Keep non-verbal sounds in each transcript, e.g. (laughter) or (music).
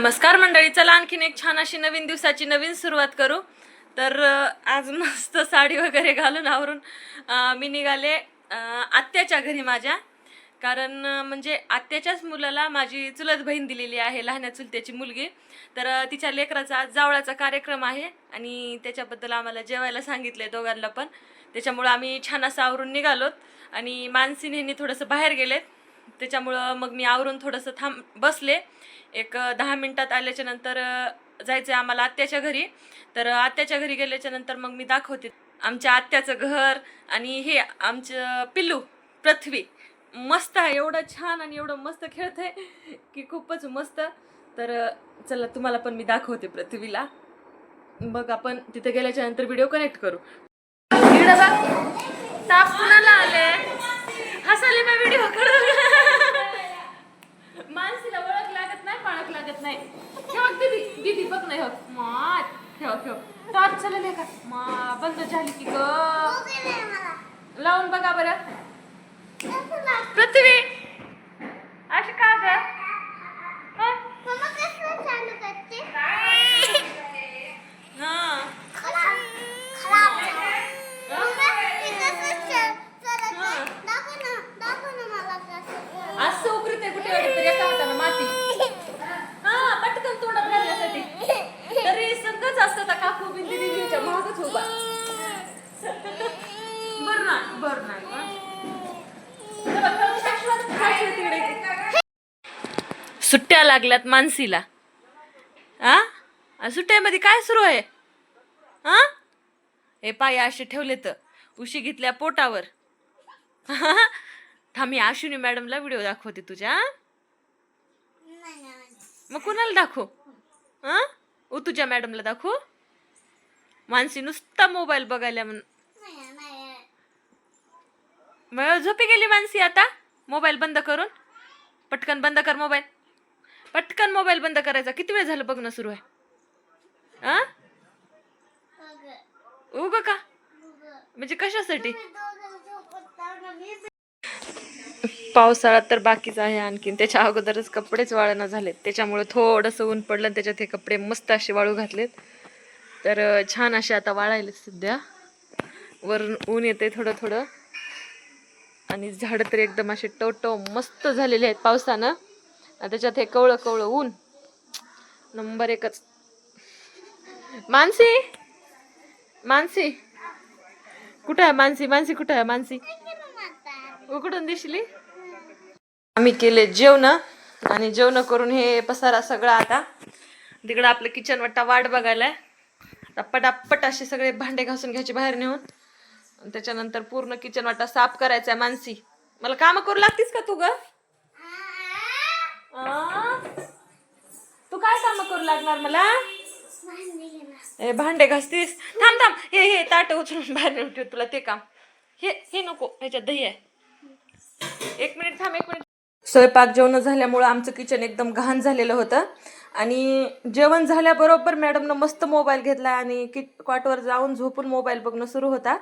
नमस्कार मंडळी चला आणखीन एक छान अशी नवीन दिवसाची नवीन सुरुवात करू. तर आज मस्त साडी वगैरे घालून आवरून मी निघाले आत्याच्या घरी माझ्या. कारण म्हणजे आत्याच्याच मुलाला माझी चुलत बहीण दिलेली आहे लहान्या चुलत्याची मुलगी. तर तिच्या लेकराचा आज जावळाचा कार्यक्रम आहे आणि त्याच्याबद्दल आम्हाला जेवायला सांगितलं आहे दोघांना पण. त्याच्यामुळं आम्ही छान असं आवरून निघालोत आणि मानसी ह्यांनी थोडंसं बाहेर गेलेत. त्याच्यामुळं मग मी आवरून थोडंसं थांब बसले. एक दहा मिनटात आल्याच्यानंतर जायचं आहे आम्हाला आत्याच्या घरी. तर आत्याच्या घरी गेल्याच्यानंतर मग मी दाखवते. आमच्या आत्याचं घर आणि हे आमचं पिल्लू पृथ्वी. मस्त आहे एवढं छान आणि एवढं मस्त खेळतंय की खूपच मस्त. तर चला तुम्हाला पण मी दाखवते पृथ्वीला. मग आपण तिथे गेल्याच्यानंतर व्हिडिओ कनेक्ट करू. ताप कुणाला आले हसाले मी व्हिडिओ मानसीला ओळख लागत पाळख लागत नाही. ठेव दीदी दीदी बघ नाही होत मा ठेव ठेव. टॉर्च चालले का. मा बंद झाली की ग. लावून बघा बरं. पृथ्वी अशी का ग हं? हा असं उकरीत आहे कुठे वाटत तरी एका हातानं माती हा पटकन तोंडात घालण्यासाठी तरी संगच असतं त्या काकू बिंदी दिदीच्या महागच उभा बर ना बर नाही का? हे बघ, बघ, शाश्वत, शाश्वत तिकडे. सुट्ट्या लागल्यात मानसीला. आ? सुट्ट्यामध्ये काय सुरू आहे? हा हे पाय असे ठेवले तर उशी घेतल्या पोटावर. (laughs) थांब मी मॅडमला व्हिडिओ दाखवते तुझ्या मग कुणाला दाखव? हा ओ तुझ्या मॅडमला दाखव? मानसी नुसता मोबाईल बघायला म्हणून मग झोपी गेली मानसी आता? मोबाईल बंद करून? पटकन बंद कर मोबाईल. पटकन मोबाईल बंद करायचा. किती वेळ झालं बघणं सुरू आहे? आ? उग का? म्हणजे कशासाठी? पावसाळा तर बाकीच आहे आणखीन. त्याच्या अगोदरच कपडेच वाळणं झालेत. त्याच्यामुळे थोडंसं ऊन पडलं आणि त्याच्यात हे कपडे मस्त असे वाळू घातलेत. तर छान असे आता वाळायले सध्या. वरून ऊन येते थोडं थोडं. आणि झाडं तर एकदम असे टवटव मस्त झालेले आहेत पावसानं. त्याच्यात हे कवळं कवळं ऊन. नंबर एकच. मानसी? मानसी? कुठं आहे मानसी? मानसी कुठं आहे मानसी? उघडून दिसली? आम्ही केले जेवण आणि जेवण करून हे पसारा सगळा आता. तिकडं आपलं किचन वाटा वाट बघायला आता पटापट असे सगळे भांडे घासून घ्यायचे बाहेर नेऊन. आणि त्याच्यानंतर पूर्ण किचन वाटा साफ करायचा मानसी. मला काम करू लागतीस का तू ग आ? तू काय काम करू लागणार मला? ए भांडे घासतीस? थांब थांब. हे हे ताट उचलून बाहेर ठेव तुला ते काम. हे हे नको ह्याच्यात दही आहे. एक मिनिट थांब एक मिनिट. स्वयंपाक जेवण झाल्यामुळं आमचं किचन एकदम घाण झालेलं होतं. आणि जेवण झाल्याबरोबर मॅडमनं मस्त मोबाईल घेतला आणि कि कॉटवर जाऊन झोपून मोबाईल बघणं सुरू होता.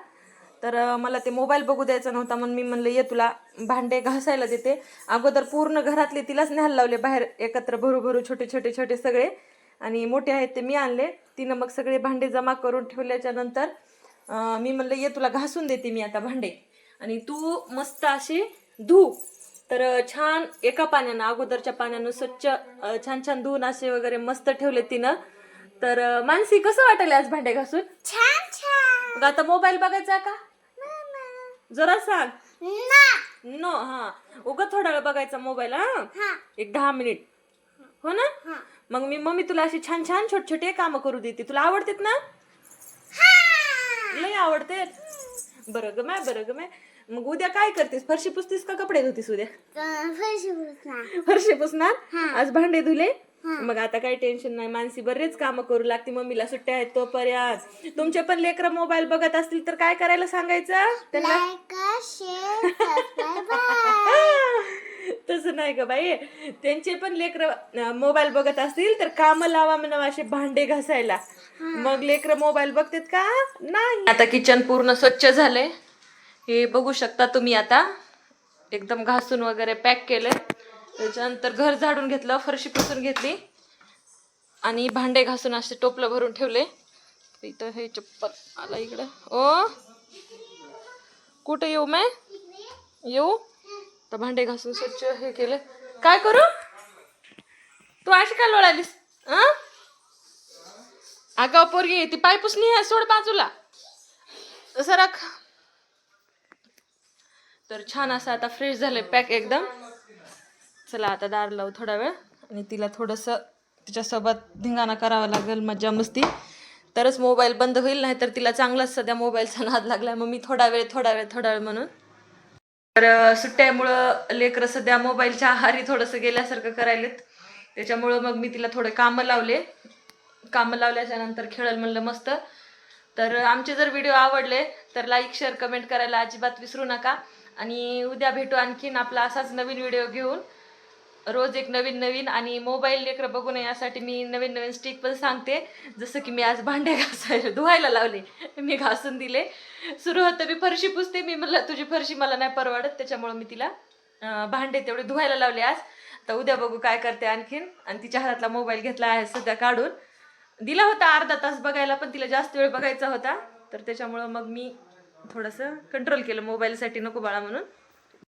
तर मला ते मोबाईल बघू द्यायचा नव्हता म्हणून मी म्हणलं ये तुला भांडे घासायला देते. अगोदर पूर्ण घरातले तिलाच न्यायला लावले बाहेर एकत्र भरू भरू छोटे छोटे छोटे सगळे. आणि मोठे आहेत ते मी आणले. तिनं मग सगळे भांडे जमा करून ठेवल्याच्या नंतर मी म्हणलं ये तुला घासून देते मी आता भांडे. आणि तू मस्त असे धू. तर छान एका पाण्यानं अगोदरच्या पाण्यानं स्वच्छ छान छान धुवून असे वगैरे मस्त ठेवले तिनं. तर मानसी कसं वाटेल आज भांडे घासून? छान छान. मग आता मोबाईल बघायचा का? जरा सांग. नो हा. उगा थोडा वेळ बघायचा मोबाईल हा. हा. एक दहा मिनिट. हो ना? हा. मग मी मम्मी तुला अशी छान छान छोटे छोटे काम करू देते. तुला आवडतेत ना? लय आवडते बरं ग माय बरं ग माय. मग उद्या काय करतेस? फरशी पुसतीस का कपडे धुतीस उद्या? फरशी पुसणार. आज भांडे धुले? मग आता काही टेन्शन नाही. मानसी बरेच काम करू लागते. मम्मीला सुट्ट्या आहेत तोपर्यंत. तुमचे पण लेकर मोबाईल बघत असतील तर काय करायला सांगायचं? त्यांना? (laughs) तसं नाही का बाई. त्यांचे पण लेकर मोबाईल बघत असतील तर काम लावा म्हणा असे भांडे घासायला. मग लेकर मोबाईल बघतात का? नाही. आता किचन पूर्ण स्वच्छ झाले हे बघू शकता तुम्ही आता. एकदम घासून वगैरे पॅक केलंय त्याच्यानंतर घर झाडून घेतलं फरशी पुसून घेतली. आणि भांडे घासून असे टोपलं भरून ठेवले. इथं हे चप्पल आला इकडं. ओ. कुठं येऊ मैं? येऊ? तर भांडे घासून स्वच्छ हे केलं. काय करू? तू अशी काय लोळालीस अं? अगं पोरगी ती पाय पुसणी आहे सोड बाजूला. सरक तर छान असं आता फ्रेश झालंय पॅक एकदम. चला आता दार लावू थोडा वेळ. आणि तिला थोडंसं तिच्यासोबत धिंगाणा करावा लागेल मज्जा मस्ती. तरच मोबाईल बंद होईल नाही तर तिला चांगलाच सध्या मोबाईलचा नाद लागला मग मी थोडा वेळ थोडा वेळ थोडा वेळ म्हणून. तर सुट्ट्यामुळं लेकरं सध्या मोबाईलच्या आहारी थोडंसं गेल्यासारखं करायलेत. त्याच्यामुळं मग मी तिला थोडे कामं लावले. कामं लावल्याच्या नंतर खेळल म्हणलं मस्त. तर आमचे जर व्हिडिओ आवडले तर लाईक शेअर कमेंट करायला अजिबात विसरू नका. आणि उद्या भेटू आणखीन आपला असाच नवीन व्हिडिओ घेऊन. रोज एक नवीन नवीन आणि मोबाईल लेकरं बघू नये यासाठी मी नवीन नवीन स्टिक पण सांगते. जसं की मी आज भांडे घासायला धुवायला लावले. मी घासून दिले. सुरू होतं मी फरशी पुसते. मी म्हणलं तुझी फरशी मला नाही परवडत. त्याच्यामुळं मी तिला भांडे तेवढे धुवायला लावले आज. तर उद्या बघू काय करते आणखीन. आणि तिच्या हातातला मोबाईल घेतला आहे सध्या काढून. दिला होता अर्धा तास बघायला पण तिला जास्त वेळ बघायचा होता. तर त्याच्यामुळं मग मी थोडंसं कंट्रोल केलं. मोबाईलसाठी नको बाळा म्हणून.